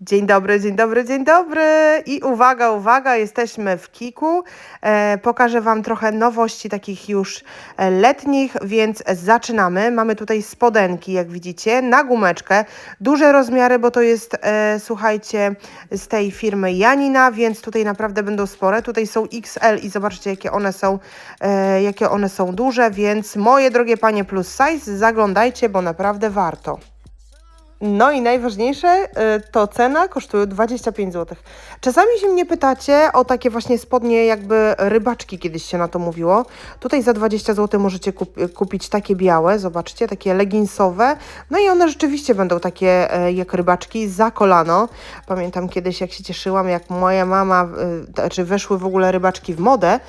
Dzień dobry, dzień dobry, dzień dobry. I uwaga, uwaga, jesteśmy w Kiku. E, pokażę Wam trochę nowości takich już e, letnich, więc zaczynamy. Mamy tutaj spodenki, jak widzicie, na gumeczkę. Duże rozmiary, bo to jest, e, słuchajcie, z tej firmy Janina, więc tutaj naprawdę będą spore. Tutaj są XL i zobaczcie, jakie one są, e, jakie one są duże, więc moje drogie panie plus size, zaglądajcie, bo naprawdę warto. No i najważniejsze, y, to cena kosztuje 25 zł. Czasami się mnie pytacie o takie właśnie spodnie jakby rybaczki, kiedyś się na to mówiło. Tutaj za 20 zł możecie kup kupić takie białe, zobaczcie, takie leginsowe. No i one rzeczywiście będą takie e, jak rybaczki za kolano. Pamiętam kiedyś jak się cieszyłam, jak moja mama, y, znaczy weszły w ogóle rybaczki w modę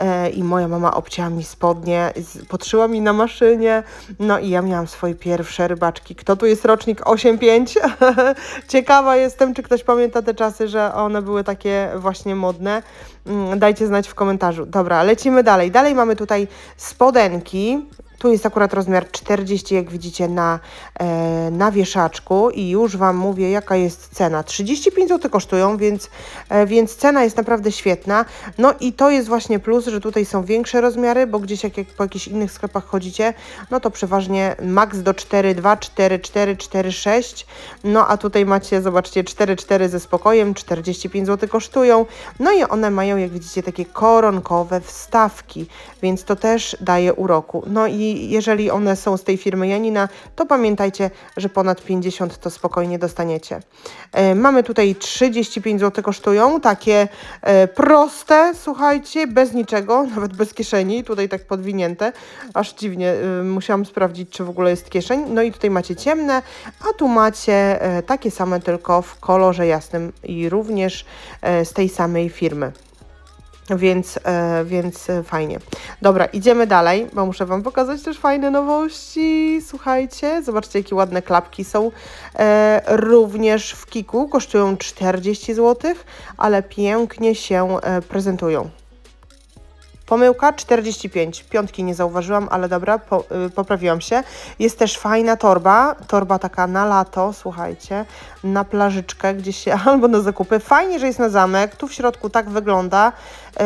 e, i moja mama obcięła mi spodnie, podszyła mi na maszynie. No i ja miałam swoje pierwsze rybaczki. Kto tu jest rocznik 8,5. Ciekawa jestem, czy ktoś pamięta te czasy, że one były takie właśnie modne. Mm, dajcie znać w komentarzu. Dobra, lecimy dalej. Dalej mamy tutaj spodenki. Tu jest akurat rozmiar 40, jak widzicie na, e, na wieszaczku i już Wam mówię, jaka jest cena. 35 zł kosztują, więc, e, więc cena jest naprawdę świetna. No i to jest właśnie plus, że tutaj są większe rozmiary, bo gdzieś jak, jak po jakichś innych sklepach chodzicie, no to przeważnie max do 4,2, 4,4, 4,6. No a tutaj macie, zobaczcie, 4,4 ze spokojem, 45 zł kosztują. No i one mają, jak widzicie, takie koronkowe wstawki, więc to też daje uroku. No i jeżeli one są z tej firmy Janina, to pamiętajcie, że ponad 50 to spokojnie dostaniecie. E, mamy tutaj 35 zł kosztują, takie e, proste, słuchajcie, bez niczego, nawet bez kieszeni, tutaj tak podwinięte, aż dziwnie, e, musiałam sprawdzić, czy w ogóle jest kieszeń. No i tutaj macie ciemne, a tu macie takie same, tylko w kolorze jasnym i również z tej samej firmy. Więc, e, więc e, fajnie. Dobra, idziemy dalej, bo muszę Wam pokazać też fajne nowości. Słuchajcie, zobaczcie, jakie ładne klapki są. E, również w Kiku kosztują 40 zł, ale pięknie się prezentują. Pomyłka 45. Piątki nie zauważyłam, ale dobra, po, y, poprawiłam się. Jest też fajna torba, torba taka na lato, słuchajcie, na plażyczkę gdzieś się, albo na zakupy. Fajnie, że jest na zamek, tu w środku tak wygląda. Y,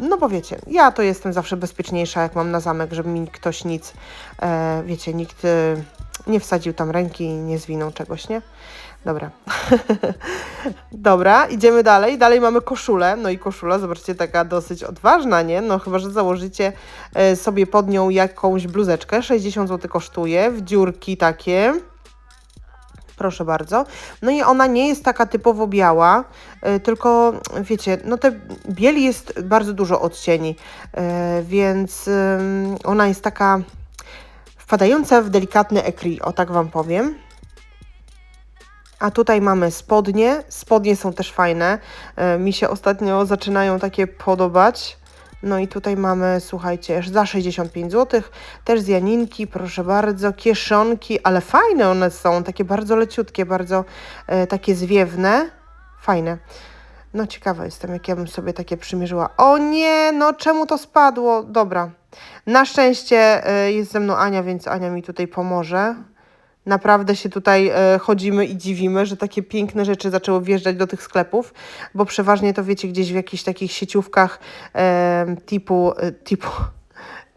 no bo wiecie, ja to jestem zawsze bezpieczniejsza, jak mam na zamek, żeby mi ktoś nic, y, wiecie, nikt y, nie wsadził tam ręki i nie zwinął czegoś, nie? Dobra. Dobra, idziemy dalej. Dalej mamy koszulę. No i koszula, zobaczcie, taka dosyć odważna, nie? No chyba, że założycie e, sobie pod nią jakąś bluzeczkę. 60 zł kosztuje, w dziurki takie. Proszę bardzo. No i ona nie jest taka typowo biała, e, tylko wiecie, no te bieli jest bardzo dużo odcieni, e, więc ona jest taka wpadająca w delikatny ekri, o tak Wam powiem. A tutaj mamy spodnie. Spodnie są też fajne. E, mi się ostatnio zaczynają takie podobać. No i tutaj mamy, słuchajcie, za 65 zł, też z Janinki, proszę bardzo, kieszonki, ale fajne one są, takie bardzo leciutkie, bardzo e, takie zwiewne, fajne. No ciekawa jestem, jak ja bym sobie takie przymierzyła. O nie, no czemu to spadło? Dobra. Na szczęście e, jest ze mną Ania, więc Ania mi tutaj pomoże. Naprawdę się tutaj e, chodzimy i dziwimy, że takie piękne rzeczy zaczęły wjeżdżać do tych sklepów, bo przeważnie to wiecie gdzieś w jakichś takich sieciówkach e, typu, e, typu,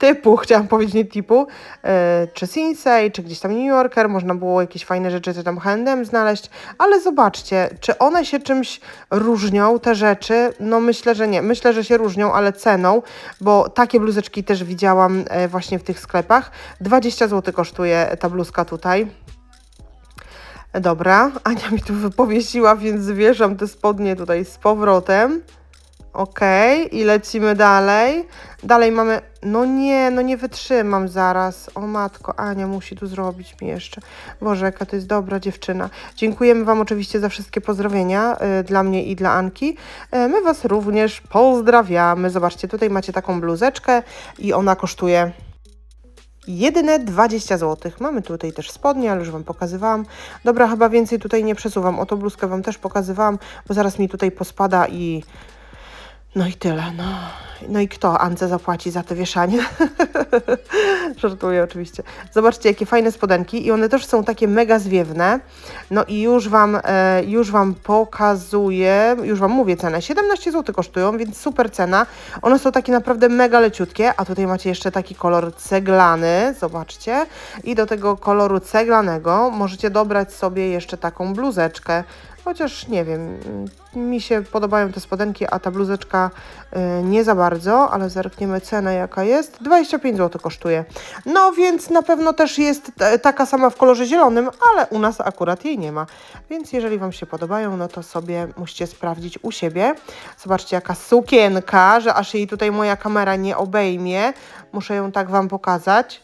typu, chciałam powiedzieć nie typu, e, czy Sinsei, czy gdzieś tam New Yorker, można było jakieś fajne rzeczy czy tam H&M znaleźć, ale zobaczcie, czy one się czymś różnią, te rzeczy? No myślę, że nie. Myślę, że się różnią, ale ceną, bo takie bluzeczki też widziałam e, właśnie w tych sklepach. 20 zł kosztuje ta bluzka tutaj. Dobra, Ania mi tu wypowiesiła, więc zwierzam te spodnie tutaj z powrotem. Okay, i lecimy dalej. Dalej mamy. No nie, no nie wytrzymam zaraz. O matko, Ania musi tu zrobić mi jeszcze. Boże, jaka to jest dobra dziewczyna. Dziękujemy Wam oczywiście za wszystkie pozdrowienia y, dla mnie i dla Anki. Y, my Was również pozdrawiamy. Zobaczcie, tutaj macie taką bluzeczkę i ona kosztuje jedyne 20 zł. Mamy tutaj też spodnie, ale już Wam pokazywałam. Dobra, chyba więcej tutaj nie przesuwam. Oto bluzkę Wam też pokazywałam, bo zaraz mi tutaj pospada i No i tyle, no. No i kto Ance zapłaci za to wieszanie? Żartuję oczywiście. Zobaczcie, jakie fajne spodenki i one też są takie mega zwiewne. No i już Wam, e, już wam pokazuję, już Wam mówię cenę. 17 zł kosztują, więc super cena. One są takie naprawdę mega leciutkie, a tutaj macie jeszcze taki kolor ceglany, zobaczcie. I do tego koloru ceglanego możecie dobrać sobie jeszcze taką bluzeczkę. Chociaż nie wiem, mi się podobają te spodenki, a ta bluzeczka y, nie za bardzo, ale zerkniemy cenę jaka jest. 25 zł kosztuje. No więc na pewno też jest t- taka sama w kolorze zielonym, ale u nas akurat jej nie ma. Więc jeżeli Wam się podobają, no to sobie musicie sprawdzić u siebie. Zobaczcie jaka sukienka, że aż jej tutaj moja kamera nie obejmie. Muszę ją tak Wam pokazać.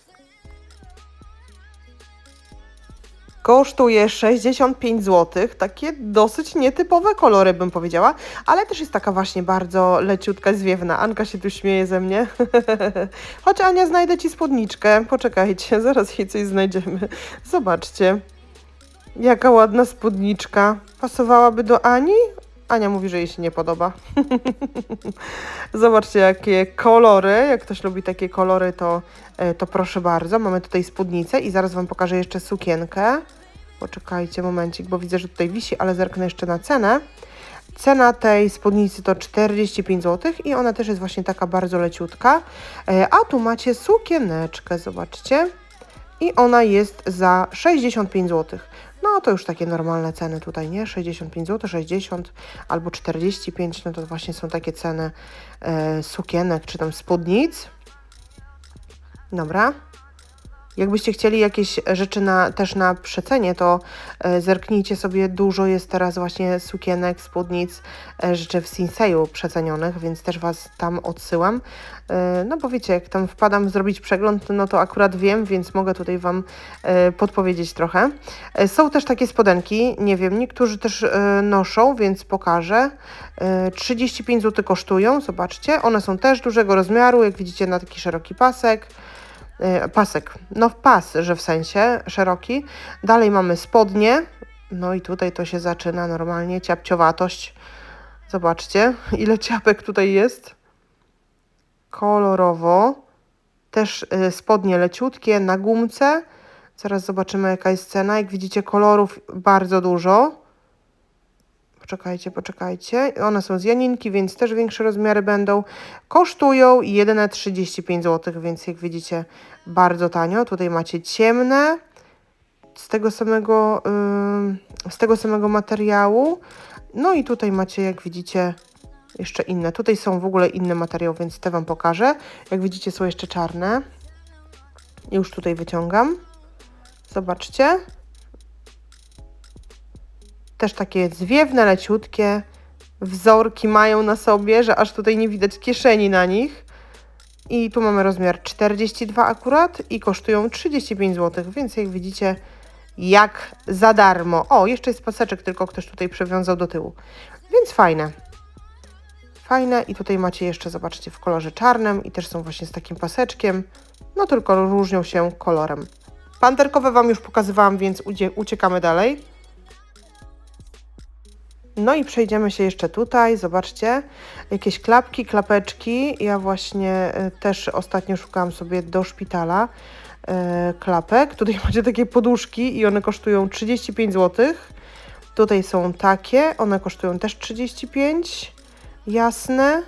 Kosztuje 65 zł. Takie dosyć nietypowe kolory, bym powiedziała, ale też jest taka właśnie bardzo leciutka, zwiewna. Anka się tu śmieje ze mnie. Chodź, Ania, znajdę ci spódniczkę. Poczekajcie, zaraz jej coś znajdziemy. Zobaczcie. Jaka ładna spódniczka. Pasowałaby do Ani? Ania mówi, że jej się nie podoba. Zobaczcie, jakie kolory. Jak ktoś lubi takie kolory, to, e, to proszę bardzo. Mamy tutaj spódnicę i zaraz Wam pokażę jeszcze sukienkę. Poczekajcie momencik, bo widzę, że tutaj wisi, ale zerknę jeszcze na cenę. Cena tej spódnicy to 45 zł i ona też jest właśnie taka bardzo leciutka. E, A tu macie sukieneczkę, zobaczcie. I ona jest za 65 zł. No to już takie normalne ceny tutaj, nie? 65 zł, 60 albo 45, no to właśnie są takie ceny e, sukienek czy tam spódnic. Dobra. Jakbyście chcieli jakieś rzeczy na, też na przecenie, to e, zerknijcie sobie, dużo jest teraz właśnie sukienek, spódnic, e, rzeczy w Sinseju przecenionych, więc też Was tam odsyłam. E, no bo wiecie, jak tam wpadam zrobić przegląd, no to akurat wiem, więc mogę tutaj Wam podpowiedzieć trochę. Są też takie spodenki, nie wiem, niektórzy też noszą, więc pokażę. E, 35 zł kosztują, zobaczcie. One są też dużego rozmiaru, jak widzicie na taki szeroki pasek. E, pasek, no pas, że w sensie szeroki. Dalej mamy spodnie, no i tutaj to się zaczyna normalnie, ciapciowatość. Zobaczcie, ile ciapek tutaj jest. Kolorowo. Też e, spodnie leciutkie, na gumce. Zaraz zobaczymy jaka jest cena. Jak widzicie kolorów bardzo dużo. Poczekajcie, poczekajcie. One są z Janinki, więc też większe rozmiary będą. Kosztują jedyne 35 zł, więc jak widzicie bardzo tanio. Tutaj macie ciemne z tego samego, yy, z tego samego materiału. No i tutaj macie, jak widzicie, jeszcze inne. Tutaj są w ogóle inne materiały, więc te Wam pokażę. Jak widzicie, są jeszcze czarne. Już tutaj wyciągam. Zobaczcie. Też takie zwiewne, leciutkie. Wzorki mają na sobie, że aż tutaj nie widać kieszeni na nich. I tu mamy rozmiar 42 akurat i kosztują 35 zł, więc jak widzicie, jak za darmo. O, jeszcze jest paseczek, tylko ktoś tutaj przywiązał do tyłu. Więc fajne. Fajne i tutaj macie jeszcze, zobaczcie, w kolorze czarnym i też są właśnie z takim paseczkiem. No tylko różnią się kolorem. Panterkowe Wam już pokazywałam, więc ucie uciekamy dalej. No i przejdziemy się jeszcze tutaj, zobaczcie, jakieś klapki, klapeczki. Ja właśnie e, też ostatnio szukałam sobie do szpitala e, klapek. Tutaj macie takie poduszki i one kosztują 35 zł. Tutaj są takie, one kosztują też 35, jasne.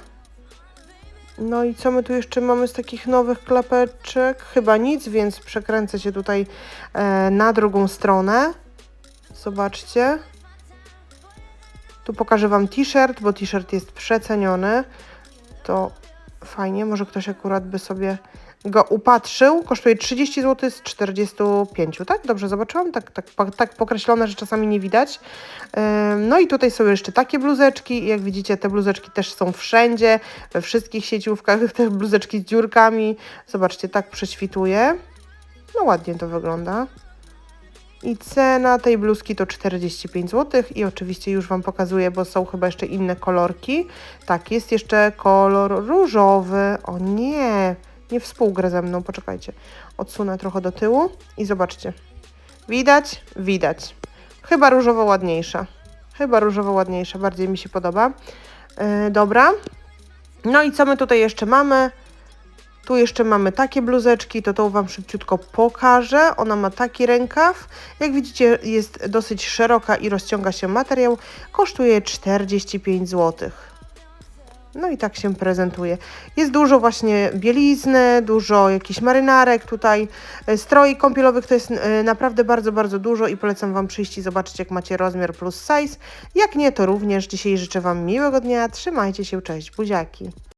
No i co my tu jeszcze mamy z takich nowych klapeczek? Chyba nic, więc przekręcę się tutaj e, na drugą stronę. Zobaczcie. Tu pokażę Wam t-shirt, bo t-shirt jest przeceniony. To fajnie, może ktoś akurat by sobie go upatrzył. Kosztuje 30 zł z 45, tak? Dobrze zobaczyłam? Tak, tak, tak pokreślone, że czasami nie widać. No i tutaj są jeszcze takie bluzeczki. Jak widzicie, te bluzeczki też są wszędzie, we wszystkich sieciówkach, te bluzeczki z dziurkami. Zobaczcie, tak prześwituje. No ładnie to wygląda. I cena tej bluzki to 45 zł i oczywiście już Wam pokazuję, bo są chyba jeszcze inne kolorki. Tak, jest jeszcze kolor różowy. O nie, nie współgra ze mną, poczekajcie. Odsunę trochę do tyłu i zobaczcie. Widać? Widać. Chyba różowo ładniejsza. Chyba różowo ładniejsza, bardziej mi się podoba. Yy, dobra. No i co my tutaj jeszcze mamy? Tu jeszcze mamy takie bluzeczki, to to Wam szybciutko pokażę. Ona ma taki rękaw. Jak widzicie jest dosyć szeroka i rozciąga się materiał. Kosztuje 45 zł. No i tak się prezentuje. Jest dużo właśnie bielizny, dużo jakichś marynarek tutaj, e, stroi kąpielowych to jest e, naprawdę bardzo, bardzo dużo i polecam Wam przyjść i zobaczyć jak macie rozmiar plus size. Jak nie, to również. Dzisiaj życzę Wam miłego dnia, trzymajcie się, cześć, buziaki.